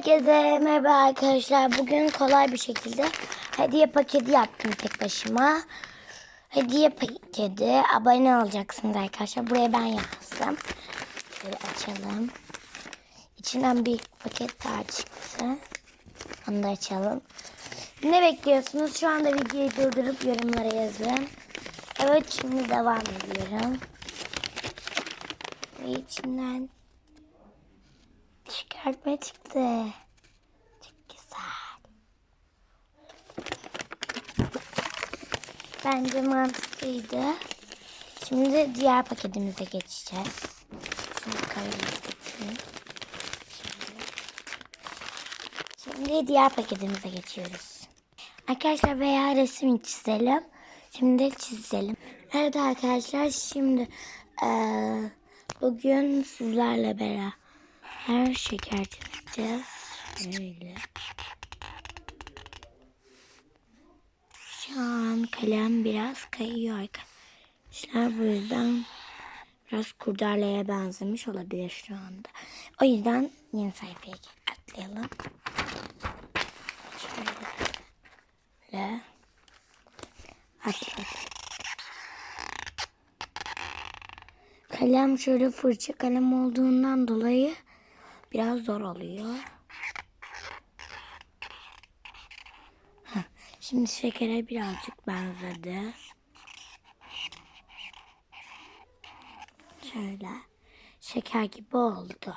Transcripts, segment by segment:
Herkese merhaba arkadaşlar. Bugün kolay bir şekilde hediye paketi yaptım tek başıma. Hediye paketi abone olacaksınız arkadaşlar. Buraya ben yazdım. Şöyle açalım. İçinden bir paket daha çıktı. Onu da açalım. Ne bekliyorsunuz? Şu anda videoyu durdurup yorumlara yazın. Evet şimdi devam ediyorum. Ve içinden çıkartma çıktı. Çok güzel. Bence mantıklıydı. Şimdi diğer paketimize geçeceğiz. Şimdi. Şimdi. Diğer paketimize geçiyoruz. Arkadaşlar veya resim çizelim. Şimdi çizelim. Evet arkadaşlar şimdi eee, bugün sizlerle beraber her şeker çizeceğiz. Şöyle. Şu an kalem biraz kayıyor arkadaşlar. Bu yüzden biraz kurdaleye benzemiş olabilir şu anda. O yüzden yeni sayfaya atlayalım. Şöyle. Atladım. Kalem şöyle fırça kalem olduğundan dolayı biraz zor oluyor. Şimdi şekere birazcık benzedi. Şöyle şeker gibi oldu.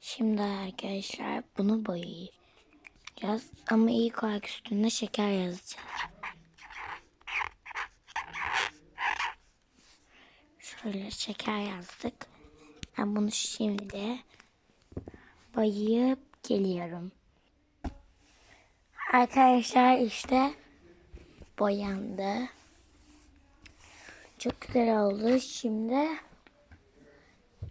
Şimdi arkadaşlar bunu boyayacağız. Ama ilk olarak üstünde şeker yazacağız. Şöyle şeker yazdık. Ben bunu şimdi bayıp geliyorum. Arkadaşlar işte boyandı. Çok güzel oldu. Şimdi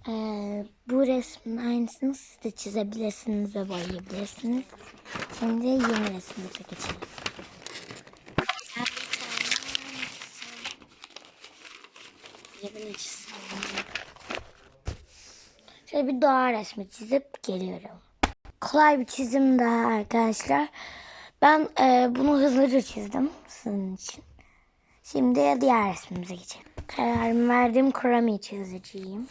eee, bu resmin aynısını siz de çizebilirsiniz ve boyayabilirsiniz. Şimdi yeni resmimize geçelim. Cebine çizsem. Şöyle bir doğa resmi çizip geliyorum. Kolay bir çizim daha arkadaşlar. Ben e, bunu hızlıca çizdim sizin için. Şimdi diğer resmimize geçelim. Kararımı verdiğim kurami çizeceğim.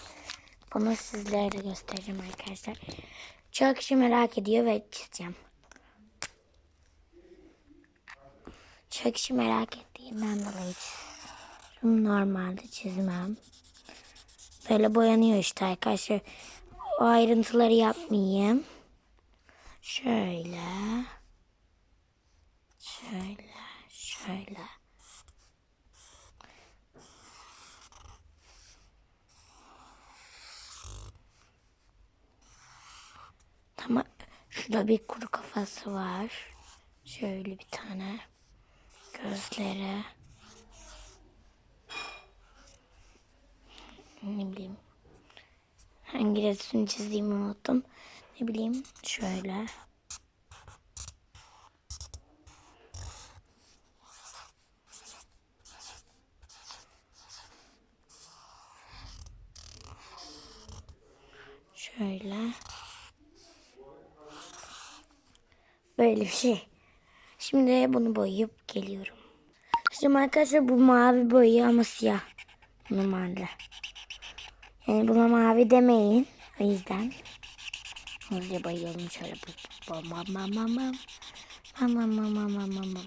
Bunu sizlere de göstereceğim arkadaşlar. Çok kişi merak ediyor ve çizeceğim. Çok kişi merak ettiğinden dolayı. Normalde çizmem. Böyle boyanıyor işte arkadaşlar. O ayrıntıları yapmayayım. Şöyle. Şöyle. Şöyle. Tamam. Şurada bir kuru kafası var. Şöyle bir tane. Gözleri. Ne bileyim. Hangi resmini çizdiğimi unuttum. Ne bileyim şöyle. Şöyle. Böyle bir şey. Şimdi bunu boyayıp geliyorum. Şimdi arkadaşlar bu mavi boyu ama siyah. Normalde. Yani buna mavi demeyin. O yüzden. Hızlıca bayılalım şöyle. Bam bam bam bam bam. Bam bam bam bam bam bam bam.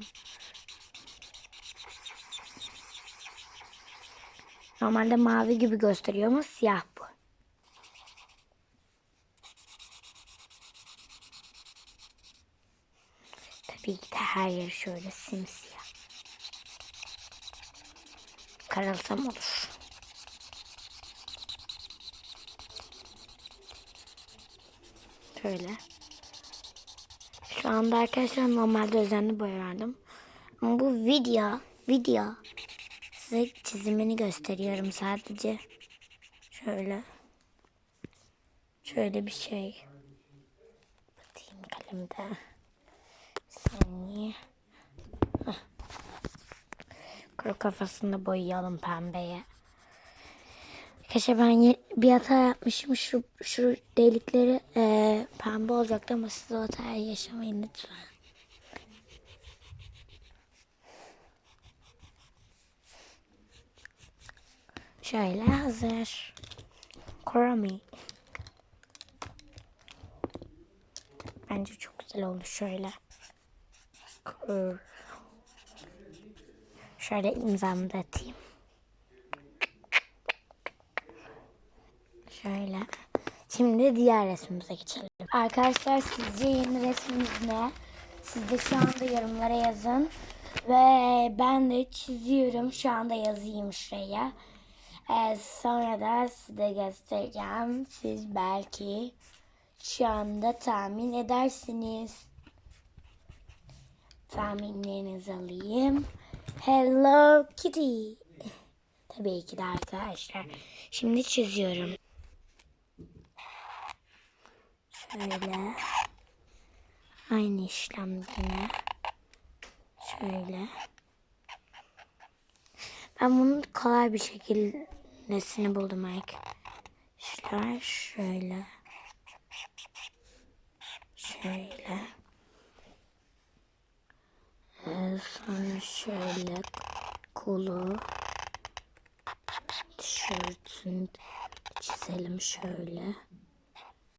Normalde mavi gibi gösteriyor ama siyah bu. Tabii ki de her yer şöyle simsiyah. Karalsam olur. Şöyle. Şu anda arkadaşlar normalde özenli boya. Ama bu video, video size çizimini gösteriyorum sadece. Şöyle. Şöyle bir şey. Batayım kalemde. Bir saniye. Hah. Kuru kafasını boyayalım pembeye. Arkadaşlar ben bir hata yapmışım. Şu, şu delikleri eee, pembe olacaktı ama siz o hatayı yaşamayın lütfen. Şöyle hazır. Kurami. Bence çok güzel oldu şöyle. Şöyle imzamı da atayım. Şöyle. Şimdi diğer resmimize geçelim. Arkadaşlar sizce yeni resminiz ne? Siz de şu anda yorumlara yazın. Ve ben de çiziyorum. Şu anda yazayım şuraya. Ee, sonra da size göstereceğim. Siz belki şu anda tahmin edersiniz. Tahminlerinizi alayım. Hello Kitty. Tabii ki de arkadaşlar. Şimdi çiziyorum. Şöyle. Aynı işlem yine. Şöyle. Ben bunun kolay bir şekildesini buldum arkadaşlar. Şöyle. Şöyle. Ee, sonra şöyle kolu tişörtün çizelim şöyle.